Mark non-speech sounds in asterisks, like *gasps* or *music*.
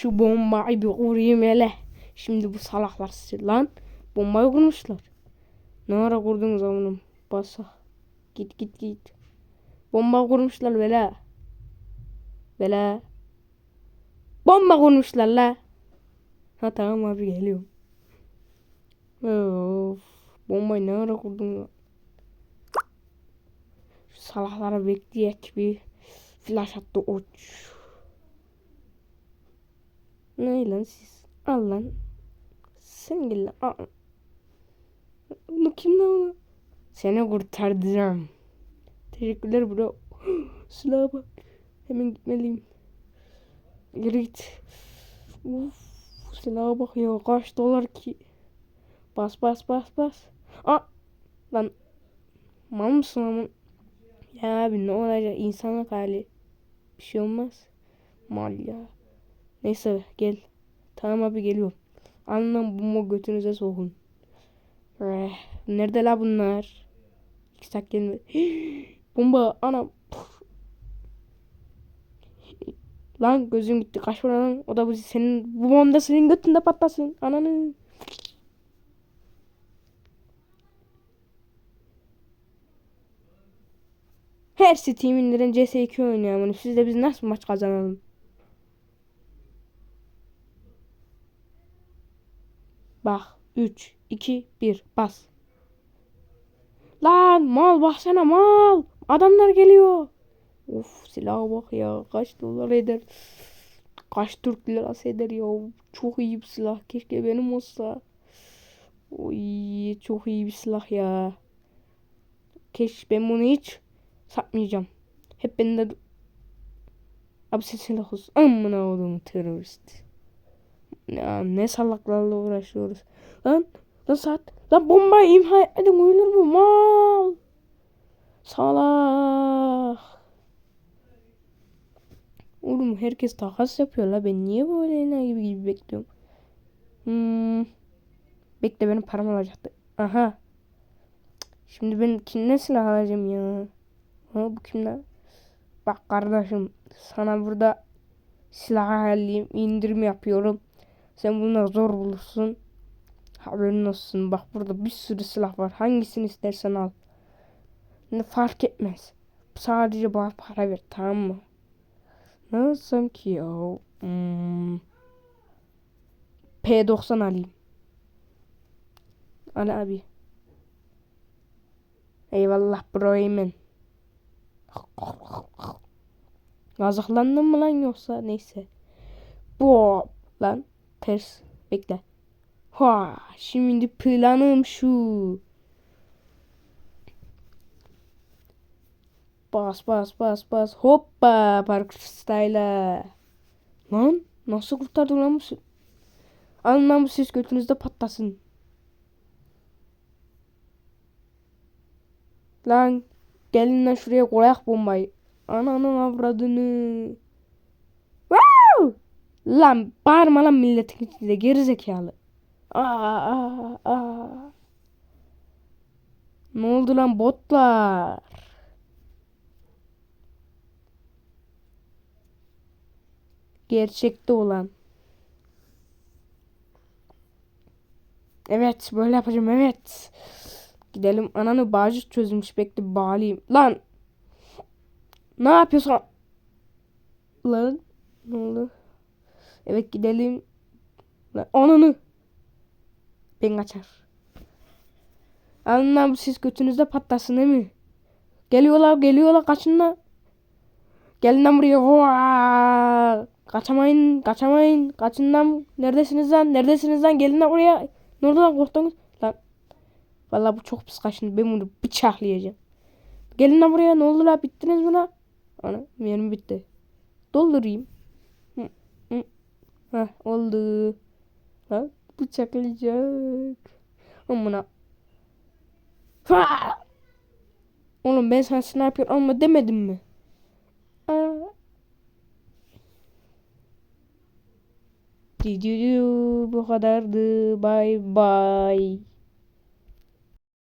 Şu bombayı bir vurayım hele. Şimdi bu salaklar lan. Bombayı kurmuşlar. Ne ara kurdunuz amınım? Basa. Git git git. Bomba kurmuşlar böyle. Böyle. Bomba kurmuşlar la. Ha tamam abi geliyorum. Of. Bombayı ne ara kurdun? Şu salaklara bekleyek bir flash attı uç. Ne siz? Al lan. Sen gel lan. Al. Onu kim lan onu? Seni kurtaracağım. Teşekkürler bro. *gasps* Silaha bak. Hemen gitmeliyim. Yürü git. Uf, silaha bak ya. Kaç dolar ki? Bas bas bas bas. Aa, lan. Mal mısın ama? Ya abi ne olacak? İnsanlık hali. Bir şey olmaz. Mal ya. Neyse gel. Tamam abi geliyorum. Alın bu götünüze sokun. Eh, Nerede la bunlar? İki saat gelmedi. *gasps* Bomba ana. Puf. *gasps* Lan gözüm gitti. Kaç para? O da bu senin bu bomba senin götünde patlasın. Ananı. Her Steam indiren CS2 oynuyor bunu. Siz de biz nasıl maç kazanalım? Bak 3 2 1 bas. Lan mal baksana mal. Adamlar geliyor. Of silaha bak ya. Kaç dolar eder? Kaç Türk lirası eder ya? Çok iyi bir silah. Keşke benim olsa. Oy çok iyi bir silah ya. Keşke ben bunu hiç satmayacağım. Hep bende Abi sen silah olsun. Amına oğlum terörist. Ya ne salaklarla uğraşıyoruz. Lan lan saat. Lan bombayı imha etmedin uyulur mu? Mal. Salak. Oğlum herkes takas yapıyor la. Ben niye böyle ne gibi gibi bekliyorum. Hmm. Bekle benim param alacaktı. Aha. Şimdi ben kimden silah alacağım ya? Ha bu kimden? Bak kardeşim sana burada silah haliyim indirim yapıyorum. Sen bunları zor bulursun. Haberin olsun. Bak burada bir sürü silah var. Hangisini istersen al. Ne fark etmez. Sadece bana para ver tamam mı? Alsam ki ya? Hmm. P90 alayım. Al abi. Eyvallah bro amen. Gazıklandın mı lan yoksa neyse. Bu lan ters bekle. Ha şimdi planım şu. Bas bas bas bas hoppa park style. Lan nasıl kurtardın lan bu Alın lan bu ses götünüzde patlasın. Lan gelin lan şuraya koyak bombayı. Ananın avradını. Lan bağırma lan milletin içinde geri zekalı. Aa, aa, aa. Ne oldu lan botlar? Gerçekte olan. Evet böyle yapacağım evet. Gidelim ananı bağcı çözülmüş bekle bağlayayım. Lan. Ne yapıyorsun? Lan. Ne oldu? Evet gidelim. Lan ananı. Ben kaçar. Bu siz götünüzde patlasın değil mi? Geliyorlar geliyorlar kaçın lan. Gelin lan buraya. Vaa! Kaçamayın kaçamayın. Kaçın lan. Neredesiniz lan? Neredesiniz lan? Gelin lan buraya. Ne oldu lan korktunuz? Lan. Vallahi bu çok pis kaçın. Ben bunu bıçaklayacağım. Gelin lan buraya. Ne oldu lan? Bittiniz mi lan? Ana yerim bitti. Doldurayım. Heh oldu. Ha, bıçaklayacak. Amına. Ha! Oğlum ben sana sniper alma demedim mi? Aa. Bu kadardı. Bye bye.